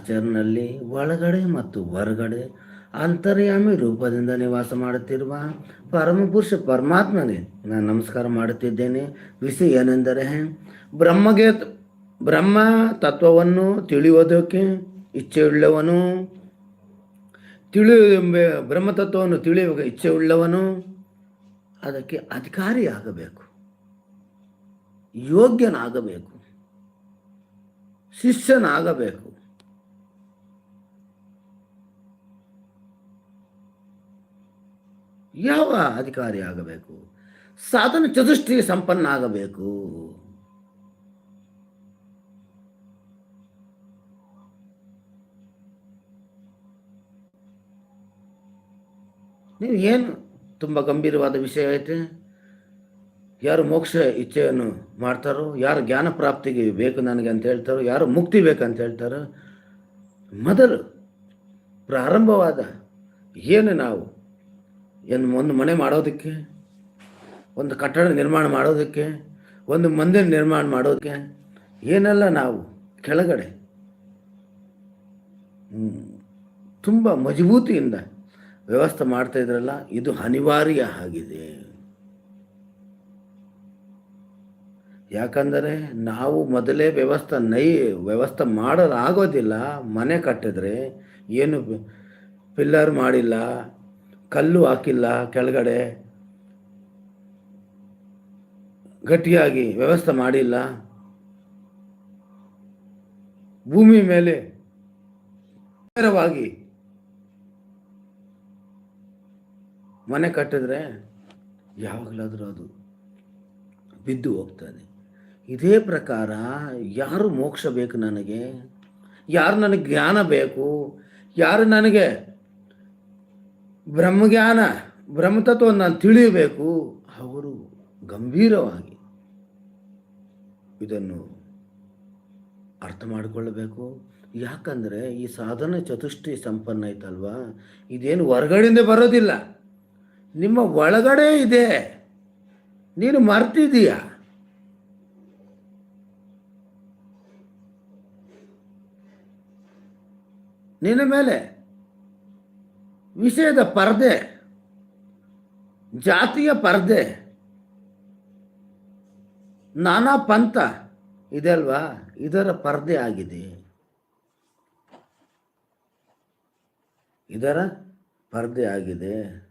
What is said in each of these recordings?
ಆಚರಣೆಯಲ್ಲಿ ಒಳಗಡೆ ಮತ್ತು ಹೊರಗಡೆ ಅಂತರ್ಯಾಮಿ ರೂಪದಿಂದ ನಿವಾಸ ಮಾಡುತ್ತಿರುವ ಪರಮಪುರುಷ ಪರಮಾತ್ಮನೇ, ನಾನು ನಮಸ್ಕಾರ ಮಾಡುತ್ತಿದ್ದೇನೆ. ವಿಷಯ ಏನೆಂದರೆ, ಬ್ರಹ್ಮಗೆ ಬ್ರಹ್ಮ ತತ್ವವನ್ನು ತಿಳಿಯೋದಕ್ಕೆ ಇಚ್ಛೆಯುಳ್ಳವನು ತಿಳಿಯ ಬ್ರಹ್ಮತತ್ವವನ್ನು ತಿಳಿಯುವ ಇಚ್ಛೆಯುಳ್ಳವನು, ಅದಕ್ಕೆ ಅಧಿಕಾರಿಯಾಗಬೇಕು. ಯೋಗ್ಯನಾಗಬೇಕು. ಶಿಷ್ಯನಾಗಬೇಕು. ಯಾವ ಅಧಿಕಾರಿ ಆಗಬೇಕು? ಸಾಧನ ಚತುಷ್ಟಿ ಸಂಪನ್ನ ಆಗಬೇಕು. ನೀವು ಏನು ತುಂಬ ಗಂಭೀರವಾದ ವಿಷಯ ಐತೆ? ಯಾರು ಮೋಕ್ಷ ಇಚ್ಛೆಯನ್ನು ಮಾಡ್ತಾರೋ, ಯಾರು ಜ್ಞಾನ ಪ್ರಾಪ್ತಿಗೆ ಬೇಕು ನನಗೆ ಅಂತ ಹೇಳ್ತಾರೋ, ಯಾರು ಮುಕ್ತಿ ಬೇಕಂತ ಹೇಳ್ತಾರೋ, ಮೊದಲು ಪ್ರಾರಂಭವಾದ ಏನು ನಾವು ಏನು ಒಂದು ಮನೆ ಮಾಡೋದಕ್ಕೆ, ಒಂದು ಕಟ್ಟಡ ನಿರ್ಮಾಣ ಮಾಡೋದಕ್ಕೆ, ಒಂದು ಮಂದಿರ ನಿರ್ಮಾಣ ಮಾಡೋದಕ್ಕೆ ಏನೆಲ್ಲ ನಾವು ಕೆಳಗಡೆ ತುಂಬ ಮಜಬೂತಿಯಿಂದ ವ್ಯವಸ್ಥೆ ಮಾಡ್ತಾ ಇದ್ರಲ್ಲ, ಇದು ಅನಿವಾರ್ಯ ಆಗಿದೆ. ಯಾಕಂದರೆ ನಾವು ಮೊದಲೇ ವ್ಯವಸ್ಥೆ ನೈ, ವ್ಯವಸ್ಥೆ ಮಾಡೋದಾಗೋದಿಲ್ಲ ಮನೆ ಕಟ್ಟಿದ್ರೆ ಏನು ಪಿಲ್ಲರ್ ಮಾಡಿಲ್ಲ ಕಲ್ಲು ಹಾಕಿಲ್ಲ ಕೆಳಗಡೆ. ಗಟ್ಟಿಯಾಗಿ ವ್ಯವಸ್ಥೆ ಮಾಡಿಲ್ಲ. ಭೂಮಿ ಮೇಲೆ ನೇರವಾಗಿ ಮನೆ ಕಟ್ಟಿದ್ರೆ ಯಾವಾಗಲಾದರೂ ಅದು ಬಿದ್ದು ಹೋಗ್ತದೆ. ಇದೇ ಪ್ರಕಾರ ಯಾರು ಮೋಕ್ಷ ಬೇಕು ನನಗೆ? ಯಾರು ನನಗೆ ಜ್ಞಾನ ಬೇಕು? ಯಾರು ನನಗೆ ಬ್ರಹ್ಮಜ್ಞಾನ, ಬ್ರಹ್ಮತತ್ವವನ್ನು ನಾನು ತಿಳಿಯಬೇಕು. ಅವರು ಗಂಭೀರವಾಗಿ ಇದನ್ನು ಅರ್ಥ ಮಾಡಿಕೊಳ್ಳಬೇಕು. ಯಾಕಂದರೆ ಈ ಸಾಧನ ಚತುಷ್ಟಿ ಸಂಪನ್ನ ಐತಲ್ವ? ಇದೇನು ಹೊರಗಡೆಯಿಂದ ಬರೋದಿಲ್ಲ. ನಿಮ್ಮ ಒಳಗಡೆ ಇದೆ. ನೀನು ಮರ್ತಿದೀಯ ನಿನ್ನ ಮೇಲೆ ವಿಷಯದ ಪರದೆ, ಜಾತಿಯ ಪರದೆ, ನಾನಾ ಪಂಥ ಇದೆ ಅಲ್ವಾ? ಇದರ ಪರದೆ ಆಗಿದೆ. ಇದರ ಪರದೆ ಆಗಿದೆ.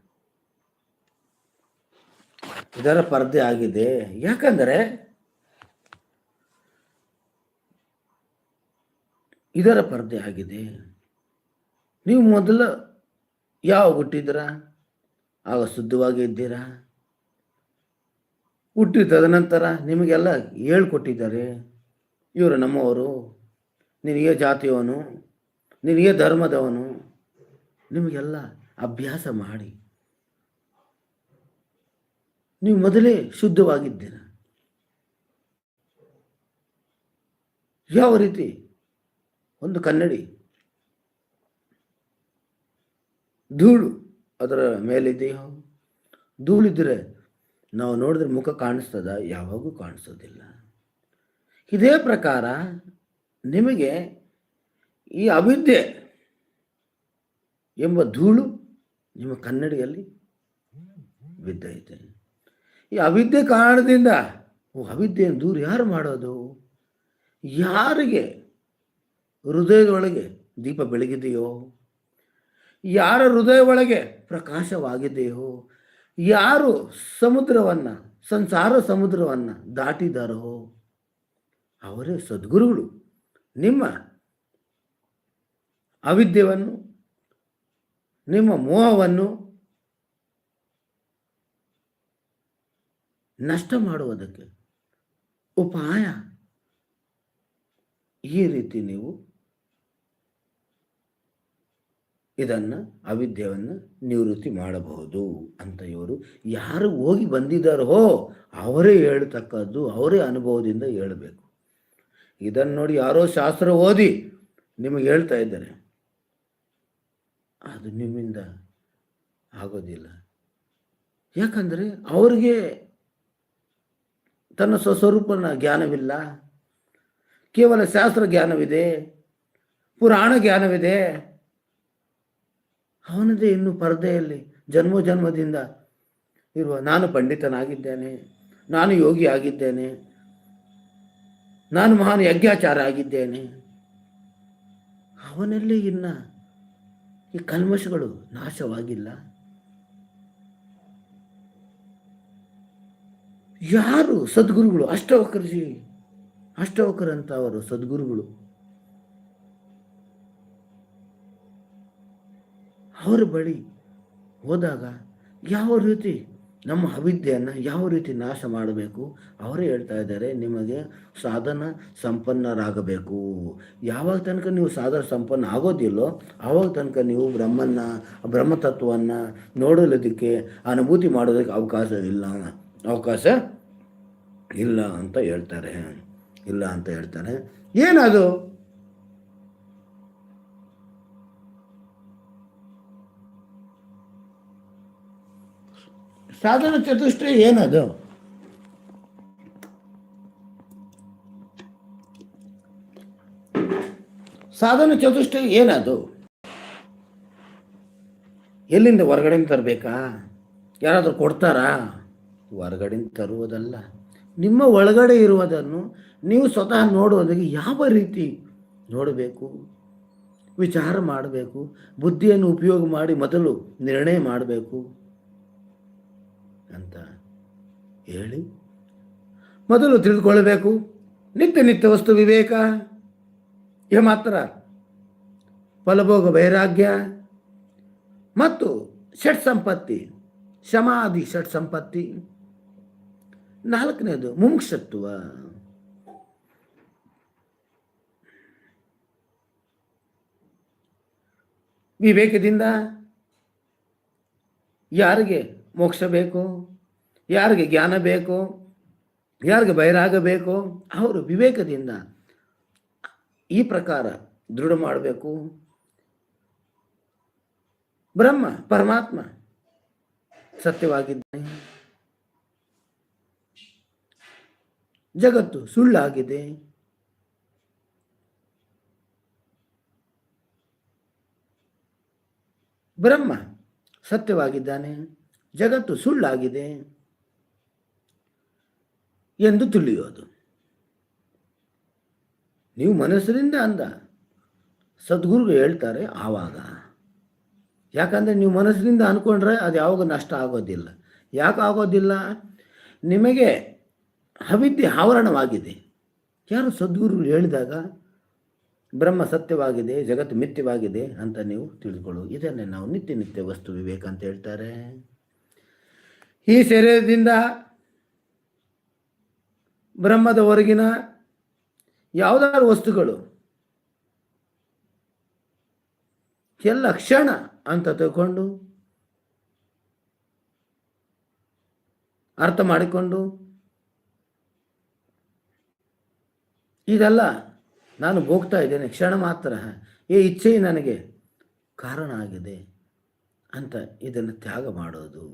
ಇದರ ಪರದೆ ಆಗಿದೆ. ಯಾಕಂದರೆ ಇದರ ಪರದೆ ಆಗಿದೆ. ನೀವು ಮೊದಲು ಯಾವ ಹುಟ್ಟಿದ್ರ? ಆಗ ಶುದ್ಧವಾಗಿ ಇದ್ದೀರಾ? ಹುಟ್ಟಿದ ತದನಂತರ ನಿಮಗೆಲ್ಲ ಹೇಳ್ಕೊಟ್ಟಿದ್ದಾರೆ. ಇವರು ನಮ್ಮವರು. ನಿನಗೆ ಜಾತಿಯವನು. ನಿನಗೆ ಧರ್ಮದವನು. ನಿಮಗೆಲ್ಲ ಅಭ್ಯಾಸ ಮಾಡಿ. ನೀವು ಮೊದಲೇ ಶುದ್ಧವಾಗಿದ್ದೀರ. ಯಾವ ರೀತಿ? ಒಂದು ಕನ್ನಡಿ. ಧೂಳು ಅದರ ಮೇಲಿದೆಯೋ ಧೂಳಿದ್ರೆ ನಾವು ನೋಡಿದ್ರೆ ಮುಖ ಕಾಣಿಸ್ತದ? ಯಾವಾಗೂ ಕಾಣಿಸೋದಿಲ್ಲ. ಇದೇ ಪ್ರಕಾರ ನಿಮಗೆ ಈ ಅವಿದ್ಯೆ ಎಂಬ ಧೂಳು ನಿಮ್ಮ ಕನ್ನಡಿಯಲ್ಲಿ ಬಿದ್ದೈತೆ. ಈ ಅವಿದ್ಯೆ ಕಾರಣದಿಂದ, ಓ, ಅವಿದ್ಯೆಯನ್ನು ದೂರ ಯಾರು ಮಾಡೋದು? ಯಾರಿಗೆ ಹೃದಯದೊಳಗೆ ದೀಪ ಬೆಳಗಿದೆಯೋ? ಯಾರ ಹೃದಯ ಒಳಗೆ ಪ್ರಕಾಶವಾಗಿದೆಯೋ, ಯಾರು ಸಮುದ್ರವನ್ನು, ಸಂಸಾರ ಸಮುದ್ರವನ್ನು ದಾಟಿದಾರೋ, ಅವರೇ ಸದ್ಗುರುಗಳು. ನಿಮ್ಮ ಅವಿದ್ಯವನ್ನು, ನಿಮ್ಮ ಮೋಹವನ್ನು ನಷ್ಟ ಮಾಡುವುದಕ್ಕೆ ಉಪಾಯ ಈ ರೀತಿ ನೀವು ಇದನ್ನು ಅವಿದ್ಯವನ್ನು ನಿವೃತ್ತಿ ಮಾಡಬಹುದು ಅಂತ ಇವರು ಯಾರು ಹೋಗಿ ಬಂದಿದ್ದಾರೋ ಅವರೇ ಹೇಳ್ತಕ್ಕದ್ದು, ಅವರೇ ಅನುಭವದಿಂದ ಹೇಳಬೇಕು. ಇದನ್ನು ನೋಡಿ ಯಾರೋ ಶಾಸ್ತ್ರ ಓದಿ ನಿಮಗೆ ಹೇಳ್ತಾ ಇದ್ದಾರೆ. ಅದು ನಿಮ್ಮಿಂದ ಆಗೋದಿಲ್ಲ. ಯಾಕಂದರೆ ಅವರಿಗೆ ತನ್ನ ಸ್ವಸ್ವರೂಪನ ಜ್ಞಾನವಿಲ್ಲ. ಕೇವಲ ಶಾಸ್ತ್ರ ಜ್ಞಾನವಿದೆ, ಪುರಾಣ ಜ್ಞಾನವಿದೆ. ಅವನದೇ ಇನ್ನು ಪರದೆಯಲ್ಲಿ ಜನ್ಮ ಜನ್ಮದಿಂದ ಇರುವ ನಾನು ಪಂಡಿತನಾಗಿದ್ದೇನೆ, ನಾನು ಯೋಗಿ ಆಗಿದ್ದೇನೆ, ನಾನು ಮಹಾನ್ ಯಜ್ಞಾಚಾರ ಆಗಿದ್ದೇನೆ. ಅವನಲ್ಲಿ ಇನ್ನ ಈ ಕಲ್ಮಶಗಳು ನಾಶವಾಗಿಲ್ಲ. ಯಾರು ಸದ್ಗುರುಗಳು ಅಷ್ಟವಕರ್ಜಿ ಅಷ್ಟವಕರಂತ ಅವರು ಸದ್ಗುರುಗಳು. ಅವರ ಬಳಿ ಹೋದಾಗ ಯಾವ ರೀತಿ ನಮ್ಮ ಅವಿದ್ಯೆಯನ್ನು ಯಾವ ರೀತಿ ನಾಶ ಮಾಡಬೇಕು? ಅವರೇ ಹೇಳ್ತಾ ಇದ್ದಾರೆ, ನಿಮಗೆ ಸಾಧನ ಸಂಪನ್ನರಾಗಬೇಕು. ಯಾವಾಗ ತನಕ ನೀವು ಸಾಧನ ಸಂಪನ್ನ ಆಗೋದಿಲ್ಲೋ ಆವಾಗ ತನಕ ನೀವು ಬ್ರಹ್ಮನ್ನ, ಬ್ರಹ್ಮತತ್ವವನ್ನು ನೋಡೋದಕ್ಕೆ ಅನುಭೂತಿ ಮಾಡೋದಕ್ಕೆ ಅವಕಾಶ ಇಲ್ಲ. ಅವಕಾಶ ಇಲ್ಲ ಅಂತ ಹೇಳ್ತಾರೆ. ಇಲ್ಲ ಅಂತ ಹೇಳ್ತಾರೆ. ಏನದು ಸಾಧನ ಚತುಷ್ಟಯ ಏನದು? ಸಾಧನ ಚತುಷ್ಟಯ ಏನದು? ಎಲ್ಲಿಂದ ಹೊರಗಡೆಯಿಂದ ತರಬೇಕಾ? ಯಾರಾದರೂ ಕೊಡ್ತಾರಾ? ಹೊರಗಡೆಯಿಂದ ತರುವುದಲ್ಲ. ನಿಮ್ಮ ಒಳಗಡೆ ಇರುವುದನ್ನು ನೀವು ಸ್ವತಃ ನೋಡುವುದಕ್ಕೆ ಯಾವ ರೀತಿ ನೋಡಬೇಕು? ವಿಚಾರ ಮಾಡಬೇಕು, ಬುದ್ಧಿಯನ್ನು ಉಪಯೋಗ ಮಾಡಿ ಮೊದಲು ನಿರ್ಣಯ ಮಾಡಬೇಕು. ಅಂತ ಹೇಳಿ ಮೊದಲು ತಿಳಿದುಕೊಳ್ಳಬೇಕು. ನಿತ್ಯ ನಿತ್ಯ ವಸ್ತು ವಿವೇಕ. ಇಹ ಮಾತ್ರ ಫಲಭೋಗ ವೈರಾಗ್ಯ ಮತ್ತು ಷಟ್ ಸಂಪತ್ತಿ ಶಮಾಧಿ ಷಟ್ ಸಂಪತ್ತಿ. ನಾಲ್ಕನೇದು ಮುಮುಕ್ಷತ್ವ. ವಿವೇಕದಿಂದ ಯಾರಿಗೆ ಮೋಕ್ಷ ಬೇಕು, ಯಾರಿಗೆ ಜ್ಞಾನ ಬೇಕು, ಯಾರಿಗೆ ಬೈರಾಗ ಬೇಕು, ಅವರು ವಿವೇಕದಿಂದ ಈ ಪ್ರಕಾರ ದೃಢ ಮಾಡಬೇಕು. ಬ್ರಹ್ಮ, ಪರಮಾತ್ಮ ಸತ್ಯವಾಗಿದ್ದಾನೆ. ಜಗತ್ತು ಸುಳ್ಳಾಗಿದೆ. ಬ್ರಹ್ಮ ಸತ್ಯವಾಗಿದ್ದಾನೆ. ಜಗತ್ತು ಸುಳ್ಳಾಗಿದೆ ಎಂದು ತಿಳಿಯೋದು. ನೀವು ಮನಸ್ಸಿನಿಂದ ಅಂದ, ಸದ್ಗುರುಗಳು ಹೇಳ್ತಾರೆ ಆವಾಗ. ಯಾಕಂದರೆ ನೀವು ಮನಸ್ಸಿನಿಂದ ಅಂದ್ಕೊಂಡ್ರೆ ಅದು ಯಾವಾಗ ನಷ್ಟ ಆಗೋದಿಲ್ಲ. ಯಾಕೆ ಆಗೋದಿಲ್ಲ? ನಿಮಗೆ ಅವಿದ್ಯೆ ಆವರಣವಾಗಿದೆ. ಯಾರು ಸದ್ಗುರುಗಳು ಹೇಳಿದಾಗ, ಬ್ರಹ್ಮ ಸತ್ಯವಾಗಿದೆ, ಜಗತ್ತು ಮಿಥ್ಯವಾಗಿದೆ ಅಂತ ನೀವು ತಿಳಿದುಕೊಳ್ಳು ಇದನ್ನೇ ನಾವು ನಿತ್ಯ ನಿತ್ಯ ವಸ್ತು ವಿವೇಕ ಅಂತ ಹೇಳ್ತಾರೆ. ಈ ಶರೀರದಿಂದ ಬ್ರಹ್ಮದ ಹೊರಗಿನ ಯಾವುದಾದ್ರು ವಸ್ತುಗಳು. ಎಲ್ಲ ಕ್ಷಣ ಅಂತ ತಗೊಂಡು ಅರ್ಥ ಮಾಡಿಕೊಂಡು ಇದೆಲ್ಲ ನಾನು ಹೋಗ್ತಾ ಇದ್ದೇನೆ, ಕ್ಷಣ ಮಾತ್ರ. ಈ ಇಚ್ಛೆ ನನಗೆ ಕಾರಣ ಆಗಿದೆ ಅಂತ ಇದನ್ನು ತ್ಯಾಗ ಮಾಡೋದು.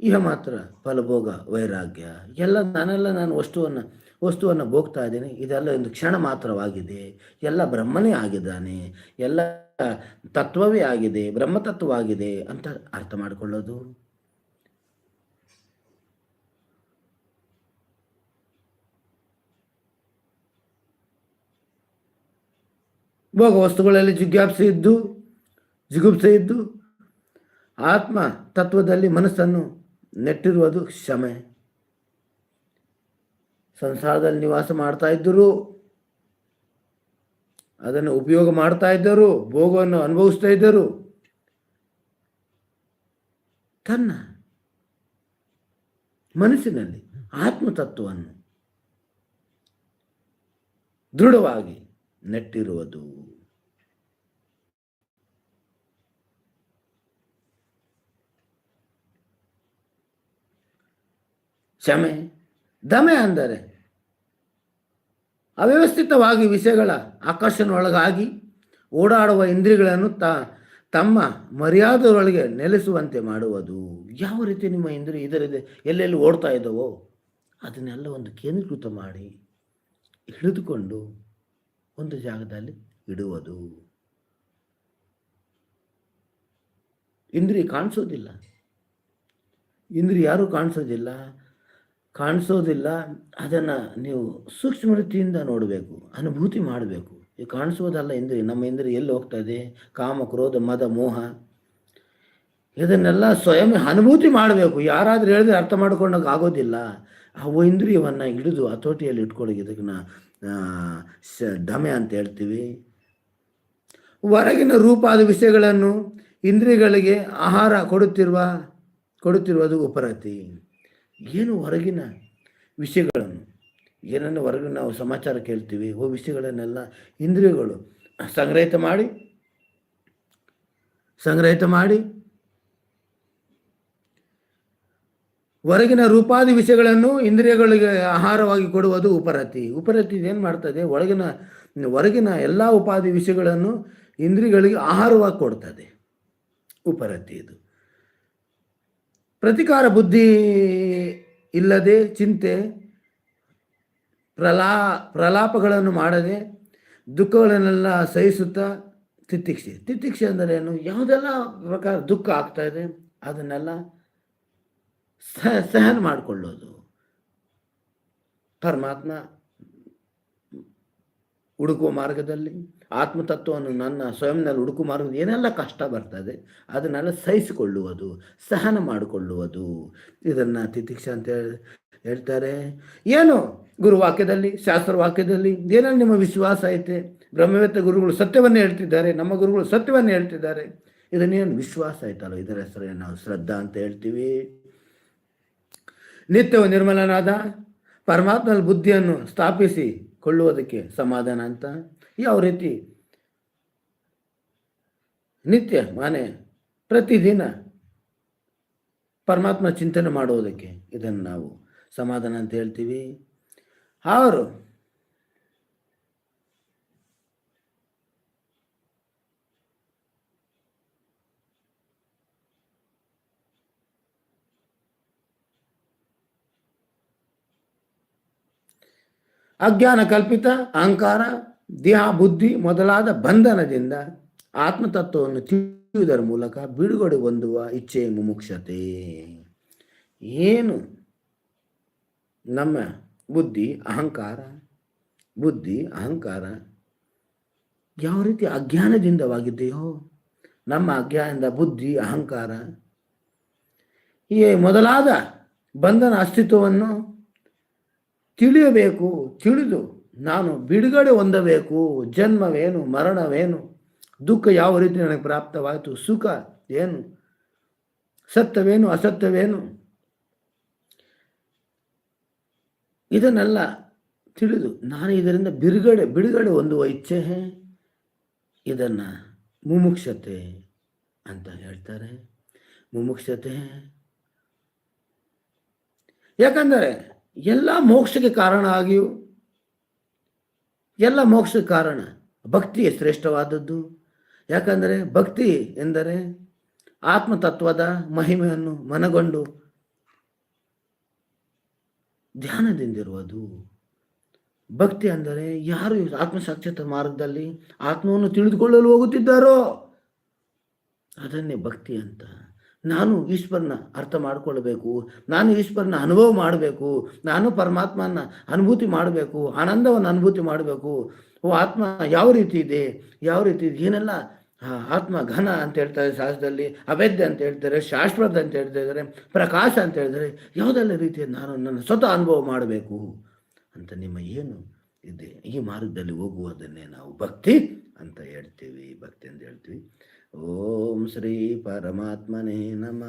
ಇಹ ಮಾತ್ರ ಫಲಭೋಗ, ವೈರಾಗ್ಯ. ಎಲ್ಲ ನಾನೆಲ್ಲ ನಾನು ವಸ್ತುವನ್ನು ವಸ್ತುವನ್ನು ಭೋಗ್ತಾ ಇದ್ದೇನೆ. ಇದೆಲ್ಲ ಒಂದು ಕ್ಷಣ ಮಾತ್ರವಾಗಿದೆ. ಎಲ್ಲ ಬ್ರಹ್ಮನೇ ಆಗಿದ್ದಾನೆ. ಎಲ್ಲ ತತ್ವವೇ ಆಗಿದೆ. ಬ್ರಹ್ಮತತ್ವವಾಗಿದೆ ಅಂತ ಅರ್ಥ ಮಾಡಿಕೊಳ್ಳೋದು. ಭೋಗ ವಸ್ತುಗಳಲ್ಲಿ ಜಿಜ್ಞಾಸೆ ಇದ್ದು, ಜಿಗುಪ್ಸೆ ಇದ್ದು, ಆತ್ಮ ತತ್ವದಲ್ಲಿ ಮನಸ್ಸನ್ನು ನೆಟ್ಟಿರುವುದು ಕ್ಷಮೆ. ಸಂಸಾರದಲ್ಲಿ ನಿವಾಸ ಮಾಡ್ತಾ ಇದ್ದರು, ಅದನ್ನು ಉಪಯೋಗ ಮಾಡ್ತಾ ಇದ್ದರು, ಭೋಗವನ್ನು ಅನುಭವಿಸ್ತಾ ಇದ್ದರು, ತನ್ನ ಮನಸ್ಸಿನಲ್ಲಿ ಆತ್ಮತತ್ವವನ್ನು ದೃಢವಾಗಿ ನೆಟ್ಟಿರುವುದು ಕ್ಷಮೆ ದಮೆ ಅಂದರೆ ಅವ್ಯವಸ್ಥಿತವಾಗಿ ವಿಷಯಗಳ ಆಕರ್ಷಣೆಯೊಳಗಾಗಿ ಓಡಾಡುವ ಇಂದ್ರಿಯಗಳನ್ನು ತ, ತಮ್ಮ ಮರ್ಯಾದೆಯೊಳಗೆ ನೆಲೆಸುವಂತೆ ಮಾಡುವುದು. ಯಾವ ರೀತಿ ನಿಮ್ಮ ಇಂದ್ರಿ ಇದರಿದೆ ಎಲ್ಲೆಲ್ಲಿ ಓಡ್ತಾ ಇದ್ದವೋ ಅದನ್ನೆಲ್ಲ ಒಂದು ಕೇಂದ್ರೀಕೃತ ಮಾಡಿ ಹಿಡಿದುಕೊಂಡು ಒಂದು ಜಾಗದಲ್ಲಿ ಇಡುವುದು. ಇಂದ್ರಿ ಕಾಣಿಸೋದಿಲ್ಲ. ಇಂದ್ರಿ ಯಾರೂ ಕಾಣಿಸೋದಿಲ್ಲ. ಕಾಣಿಸೋದಿಲ್ಲ, ಅದನ್ನು ನೀವು ಸೂಕ್ಷ್ಮ ರೀತಿಯಿಂದ ನೋಡಬೇಕು, ಅನುಭೂತಿ ಮಾಡಬೇಕು. ಈ ಕಾಣಿಸೋದಲ್ಲ ಇಂದ್ರಿ, ನಮ್ಮ ಇಂದ್ರಿ ಎಲ್ಲಿ ಹೋಗ್ತಾ ಇದೆ ಕಾಮ, ಕ್ರೋಧ, ಮದ, ಮೋಹ. ಇದನ್ನೆಲ್ಲ ಸ್ವಯಂ ಅನುಭೂತಿ ಮಾಡಬೇಕು. ಯಾರಾದರೂ ಹೇಳಿದ್ರೆ ಅರ್ಥ ಮಾಡ್ಕೊಂಡಾಗ ಆಗೋದಿಲ್ಲ. ಅವು ಇಂದ್ರಿಯವನ್ನು ಹಿಡಿದು ಹತೋಟಿಯಲ್ಲಿ ಇಟ್ಕೊಳ್ಳಿ ಇದಕ್ಕೆ ಡಮೆ ಅಂತ ಹೇಳ್ತೀವಿ. ಹೊರಗಿನ ರೂಪಾದ ವಿಷಯಗಳನ್ನು ಇಂದ್ರಿಯಗಳಿಗೆ ಆಹಾರ ಕೊಡುತ್ತಿರುವ, ಕೊಡುತ್ತಿರುವುದು ಉಪರತಿ. ಏನು ಹೊರಗಿನ ವಿಷಯಗಳನ್ನು, ಏನನ್ನು ಹೊರಗೆ ನಾವು ಸಮಾಚಾರ ಕೇಳ್ತೀವಿ, ಓ ವಿಷಯಗಳನ್ನೆಲ್ಲ ಇಂದ್ರಿಯಗಳು ಸಂಗ್ರಹಿತ ಮಾಡಿ ಸಂಗ್ರಹಿತ ಮಾಡಿ, ಹೊರಗಿನ ರೂಪಾದಿ ವಿಷಯಗಳನ್ನು ಇಂದ್ರಿಯಗಳಿಗೆ ಆಹಾರವಾಗಿ ಕೊಡುವುದು ಉಪರತಿ. ಉಪರತಿ ಏನು ಮಾಡ್ತದೆ? ಒಳಗಿನ, ಹೊರಗಿನ ಎಲ್ಲ ಉಪಾದಿ ವಿಷಯಗಳನ್ನು ಇಂದ್ರಿಯಗಳಿಗೆ ಆಹಾರವಾಗಿ ಕೊಡ್ತದೆ. ಉಪರತಿ ಇದು. ಪ್ರತಿಕಾರ ಬುದ್ಧಿ ಇಲ್ಲದೆ ಚಿಂತೆ ಪ್ರಲಾ ಪ್ರಲಾಪಗಳನ್ನು ಮಾಡದೆ ದುಃಖಗಳನ್ನೆಲ್ಲ ಸಹಿಸುತ್ತಾ ತಿತ್ತಿಕ್ಷೆ. ತಿತ್ತಿಕ್ಷೆ ಅಂದರೆ ಏನು? ಯಾವುದೆಲ್ಲ ಪ್ರಕಾರ ದುಃಖ ಆಗ್ತಾ ಇದೆ, ಅದನ್ನೆಲ್ಲ ಸಹ ಸಹನ ಮಾಡಿಕೊಳ್ಳೋದು. ಪರಮಾತ್ಮ ಹುಡುಕುವ ಮಾರ್ಗದಲ್ಲಿ ಆತ್ಮತತ್ವವನ್ನು ನನ್ನ ಸ್ವಯಂನಲ್ಲಿ ಹುಡುಕು ಮಾಡುವುದು ಏನೆಲ್ಲ ಕಷ್ಟ ಬರ್ತದೆ, ಅದನ್ನೆಲ್ಲ ಸಹಿಸಿಕೊಳ್ಳುವುದು, ಸಹನ ಮಾಡಿಕೊಳ್ಳುವುದು. ಇದನ್ನು ತಿತಿಕ್ಷ ಅಂತ ಹೇಳಿ, ಹೇಳ್ತಾರೆ. ಏನು? ಗುರುವಾಕ್ಯದಲ್ಲಿ, ಶಾಸ್ತ್ರವಾಕ್ಯದಲ್ಲಿ ಏನಲ್ಲಿ ನಿಮ್ಮ ವಿಶ್ವಾಸ ಐತೆ? ಬ್ರಹ್ಮವೇತ್ತ ಗುರುಗಳು ಸತ್ಯವನ್ನು ಹೇಳ್ತಿದ್ದಾರೆ, ನಮ್ಮ ಗುರುಗಳು ಸತ್ಯವನ್ನು ಹೇಳ್ತಿದ್ದಾರೆ. ಇದನ್ನೇನು ವಿಶ್ವಾಸ ಆಯ್ತಲ್ಲ ಇದರ ಹೆಸರು ನಾವು ಶ್ರದ್ಧಾ ಅಂತ ಹೇಳ್ತೀವಿ. ನಿತ್ಯವು ನಿರ್ಮಲನಾದ ಪರಮಾತ್ಮನ ಬುದ್ಧಿಯನ್ನು ಸ್ಥಾಪಿಸಿ ಕೊಳ್ಳುವುದಕ್ಕೆ ಸಮಾಧಾನ ಅಂತ. ಯಾವ ರೀತಿ? ನಿತ್ಯ, ಮಾನೆ, ಪ್ರತಿದಿನ ಪರಮಾತ್ಮ ಚಿಂತನೆ ಮಾಡುವುದಕ್ಕೆ ಇದನ್ನು ನಾವು ಸಮಾಧಾನ ಅಂತ ಹೇಳ್ತೀವಿ. ಅವರು ಅಜ್ಞಾನ ಕಲ್ಪಿತ, ಅಹಂಕಾರ ದೇಹ ಬುದ್ಧಿ ಮೊದಲಾದ ಬಂಧನದಿಂದ ಆತ್ಮತತ್ವವನ್ನು ತಿಳಿಯುವುದರ ಮೂಲಕ ಬಿಡುಗಡೆ ಹೊಂದುವ ಇಚ್ಛೆ ಮುಮುಕ್ಷತೆ. ಏನು? ನಮ್ಮ ಬುದ್ಧಿ, ಅಹಂಕಾರ ಬುದ್ಧಿ, ಅಹಂಕಾರ ಯಾವ ರೀತಿ ಅಜ್ಞಾನದಿಂದವಾಗಿದೆಯೋ, ನಮ್ಮ ಅಜ್ಞಾನದಿಂದ ಬುದ್ಧಿ, ಅಹಂಕಾರ ಈ ಮೊದಲಾದ ಬಂಧನ ಅಸ್ತಿತ್ವವನ್ನು ತಿಳಿಯಬೇಕು, ತಿಳಿದು ನಾನು ಬಿಡುಗಡೆ ಹೊಂದಬೇಕು, ಜನ್ಮವೇನು, ಮರಣವೇನು, ದುಃಖ ಯಾವ ರೀತಿ ನನಗೆ ಪ್ರಾಪ್ತವಾಯಿತು, ಸುಖ ಏನು, ಸತ್ಯವೇನು, ಅಸತ್ಯವೇನು, ಇದನ್ನೆಲ್ಲ ತಿಳಿದು ನಾನು ಇದರಿಂದ ಬಿಡುಗಡೆ ಬಿಡುಗಡೆ ಹೊಂದುವ ಇಚ್ಛೆ ಇದನ್ನು ಮುಮುಕ್ಷತೆ ಅಂತ ಹೇಳ್ತಾರೆ. ಮುಮುಕ್ಷತೆ. ಯಾಕಂದರೆ ಎಲ್ಲ ಮೋಕ್ಷಕ್ಕೆ ಕಾರಣ ಆಗಿಯೂ ಎಲ್ಲ ಮೋಕ್ಷ ಕಾರಣ. ಭಕ್ತಿಯೇ ಶ್ರೇಷ್ಠವಾದದ್ದು. ಯಾಕಂದರೆ ಭಕ್ತಿ ಎಂದರೆ ಆತ್ಮತತ್ವದ ಮಹಿಮೆಯನ್ನು ಮನಗೊಂಡು ಧ್ಯಾನದಿಂದಿರುವುದು. ಭಕ್ತಿ ಅಂದರೆ ಯಾರು ಆತ್ಮಸಾಕ್ಷಾತ್ ಮಾರ್ಗದಲ್ಲಿ ಆತ್ಮವನ್ನು ತಿಳಿದುಕೊಳ್ಳಲು ಹೋಗುತ್ತಿದ್ದಾರೋ ಅದನ್ನೇ ಭಕ್ತಿ ಅಂತ. ನಾನು ಈಶ್ವರನ ಅರ್ಥ ಮಾಡಿಕೊಳ್ಬೇಕು, ನಾನು ಈಶ್ವರನ ಅನುಭವ ಮಾಡಬೇಕು, ನಾನು ಪರಮಾತ್ಮನ ಅನುಭೂತಿ ಮಾಡಬೇಕು, ಆನಂದವನ್ನು ಅನುಭೂತಿ ಮಾಡಬೇಕು, ಓ ಆತ್ಮ ಯಾವ ರೀತಿ ಇದೆ, ಯಾವ ರೀತಿ ಇದೆ, ಏನೆಲ್ಲ ಆತ್ಮ ಘನ ಅಂತ ಹೇಳ್ತಾರೆ ಶಾಸ್ತ್ರದಲ್ಲಿ ಅವೇದ್ಯ ಅಂತ ಹೇಳ್ತಾರೆ, ಶಾಶ್ವತ ಅಂತ ಹೇಳ್ತಾ ಇದ್ದಾರೆ, ಪ್ರಕಾಶ ಅಂತ ಹೇಳಿದರೆ ಯಾವುದೆಲ್ಲ ರೀತಿಯ ನಾನು ನನ್ನ ಸ್ವತಃ ಅನುಭವ ಮಾಡಬೇಕು ಅಂತ ನಿಮ್ಮ ಏನು ಇದೆ? ಈ ಮಾರ್ಗದಲ್ಲಿ ಹೋಗುವುದನ್ನೇ ನಾವು ಭಕ್ತಿ ಅಂತ ಹೇಳ್ತೀವಿ, ಭಕ್ತಿ ಅಂತ ಹೇಳ್ತೀವಿ. ఓం శ్రీ పరమాత్మనే నమ.